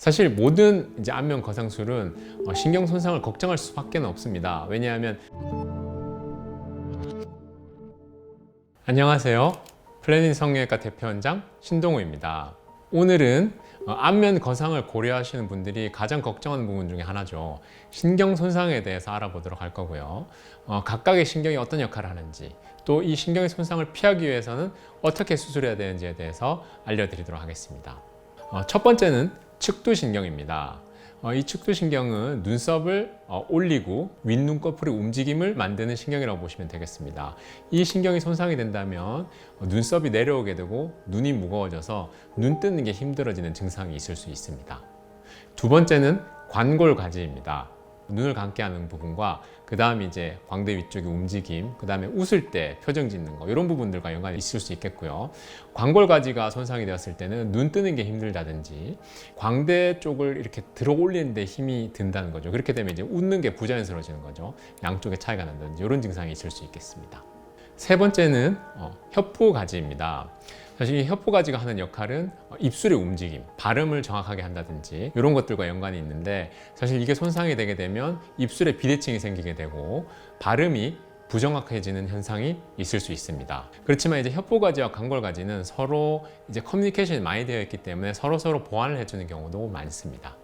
사실 모든 이제 안면 거상술은 어, 신경 손상을 걱정할 수밖에 없습니다. 왜냐하면 안녕하세요. 플래닛 성형외과 대표원장 신동우입니다. 오늘은 어, 안면 거상을 고려하시는 분들이 가장 걱정하는 부분 중에 하나죠. 신경 손상에 대해서 알아보도록 할 거고요. 어, 각각의 신경이 어떤 역할을 하는지, 또 이 신경의 손상을 피하기 위해서는 어떻게 수술해야 되는지에 대해서 알려드리도록 하겠습니다. 어, 첫 번째는 측두신경입니다. 어, 이 측두신경은 눈썹을 어, 올리고 윗눈 꺼풀의 움직임을 만드는 신경이라고 보시면 되겠습니다. 이 신경이 손상이 된다면 어, 눈썹이 내려오게 되고 눈이 무거워져서 눈 뜨는 게 힘들어지는 증상이 있을 수 있습니다. 두 번째는 관골 가지입니다. 눈을 감게 하는 부분과 그 다음 이제 광대 위쪽의 움직임, 그 다음에 웃을 때 표정 짓는 거 이런 부분들과 연관이 있을 수 있겠고요. 광골가지가 손상이 되었을 때는 눈 뜨는 게 힘들다든지 광대 쪽을 이렇게 들어 올리는데 힘이 든다는 거죠. 그렇게 되면 이제 웃는 게 부자연스러워지는 거죠. 양쪽의 차이가 난다든지 이런 증상이 있을 수 있겠습니다. 세 번째는 어, 혀푸가지입니다. 사실 이 혀푸가지가 하는 역할은 어, 입술의 움직임, 발음을 정확하게 한다든지 이런 것들과 연관이 있는데 사실 이게 손상이 되게 되면 입술에 비대칭이 생기게 되고 발음이 부정확해지는 현상이 있을 수 있습니다. 그렇지만 이제 혀포가지와 관골가지는 서로 이제 커뮤니케이션이 많이 되어 있기 때문에 서로 서로 보완을 해주는 경우도 많습니다.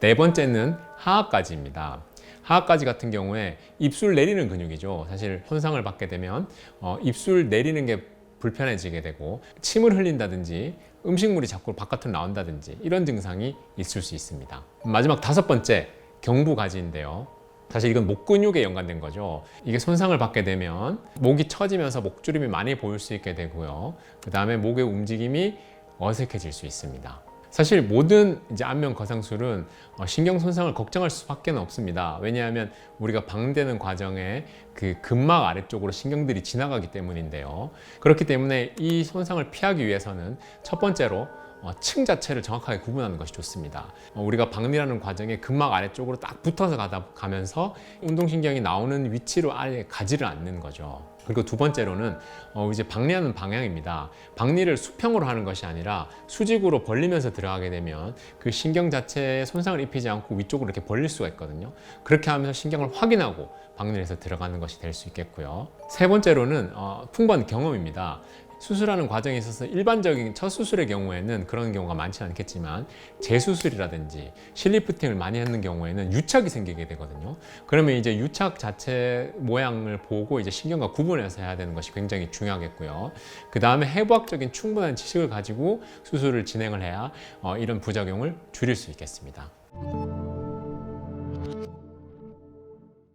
네 번째는 하악가지입니다. 하악가지 같은 경우에 입술 내리는 근육이죠. 사실 손상을 받게 되면 어, 입술 내리는 게 불편해지게 되고 침을 흘린다든지 음식물이 자꾸 바깥으로 나온다든지 이런 증상이 있을 수 있습니다. 마지막 다섯 번째 경부가지인데요. 사실 이건 목 근육에 연관된 거죠. 이게 손상을 받게 되면 목이 처지면서 목주름이 많이 보일 수 있게 되고요. 그 다음에 목의 움직임이 어색해질 수 있습니다. 사실 모든 이제 안면 거상술은 어, 신경 손상을 걱정할 수밖에 없습니다. 왜냐하면 우리가 방되는 과정에 그 근막 아래쪽으로 신경들이 지나가기 때문인데요. 그렇기 때문에 이 손상을 피하기 위해서는 첫 번째로 어, 층 자체를 정확하게 구분하는 것이 좋습니다. 어, 우리가 박리라는 과정에 근막 아래쪽으로 딱 붙어서 가다 가면서 운동신경이 나오는 위치로 아예 가지를 않는 거죠. 그리고 두 번째로는 어, 이제 박리하는 방향입니다. 박리를 수평으로 하는 것이 아니라 수직으로 벌리면서 들어가게 되면 그 신경 자체에 손상을 입히지 않고 위쪽으로 이렇게 벌릴 수가 있거든요. 그렇게 하면서 신경을 확인하고 박리에서 들어가는 것이 될 수 있겠고요. 세 번째로는 어, 풍부한 경험입니다. 수술하는 과정에 있어서 일반적인 첫 수술의 경우에는 그런 경우가 많지 않겠지만 재수술이라든지 실리프팅을 많이 하는 경우에는 유착이 생기게 되거든요. 그러면 이제 유착 자체 모양을 보고 이제 신경과 구분해서 해야 되는 것이 굉장히 중요하겠고요. 그 다음에 해부학적인 충분한 지식을 가지고 수술을 진행을 해야 어, 이런 부작용을 줄일 수 있겠습니다.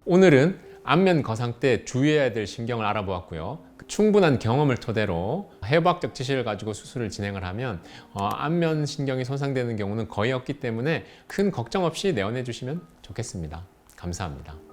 오늘은 안면 거상 때 주의해야 될 신경을 알아보았고요. 충분한 경험을 토대로 해부학적 지식을 가지고 수술을 진행을 하면 어, 안면 신경이 손상되는 경우는 거의 없기 때문에 큰 걱정 없이 내원해 주시면 좋겠습니다. 감사합니다.